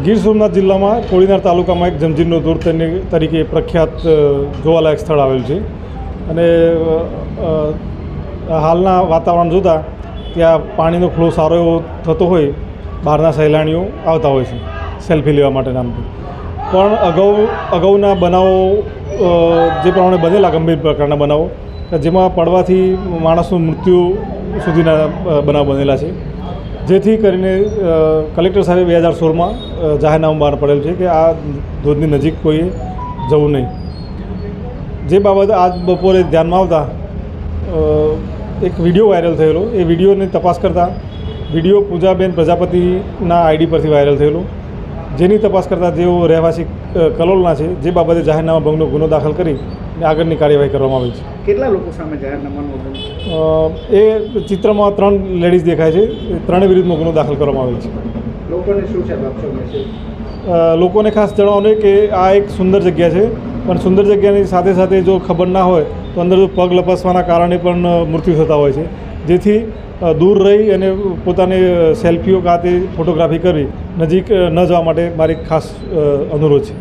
ગીર સોમનાથ જિલ્લામાં કોળીનાર તાલુકામાં એક જમજીરનો દૂર તરીકે પ્રખ્યાત જોવાલાયક સ્થળ આવેલું છે. અને હાલના વાતાવરણ જોતાં ત્યાં પાણીનો ફ્લો સારો એવો થતો હોય, બહારના સહેલાણીઓ આવતા હોય છે, સેલ્ફી લેવા માટે નામથી પણ અગાઉ, અગાઉના બનાવો જે પ્રમાણે બનેલા ગંભીર પ્રકારના બનાવો, જેમાં પડવાથી માણસનું મૃત્યુ સુધીના બનાવ બનેલા છે. જેથી કરીને કલેક્ટર સાહેબે બે હજાર સોળમાં જાહેરનામું બહાર પડેલ છે કે આ ધોધની નજીક કોઈએ જવું નહીં. જે બાબત આજ બપોરે ધ્યાનમાં આવતા એક વીડિયો વાયરલ થયેલો. એ વિડીયોની તપાસ કરતાં વીડિયો પૂજાબેન પ્રજાપતિના આઈડી પરથી વાયરલ થયેલો. જેની તપાસ કરતાં જેઓ રહેવાસી કલોલના છે, જે બાબતે જાહેરનામા ભંગનો ગુનો દાખલ કરી અને આગળની કાર્યવાહી કરવામાં આવી છે. કેટલા લોકો સામે જાહેરનામાનું એ ચિત્રમાં ત્રણ લેડીઝ દેખાય છે. ત્રણેય વિરુદ્ધનો ગુનો દાખલ કરવામાં આવેલ છે. લોકોને શું છે લોકોને ખાસ જણાવવાનું કે આ એક સુંદર જગ્યા છે. પણ સુંદર જગ્યાની સાથે સાથે જો ખબર ના હોય તો અંદર જો પગ લપસવાના કારણે પણ મૃત્યુ થતા હોય છે. જેથી દૂર રહી અને પોતાની સેલ્ફીઓ કાતે ફોટોગ્રાફી કરવી નજીક ન જવા માટે મારી ખાસ અનુરોધ છે.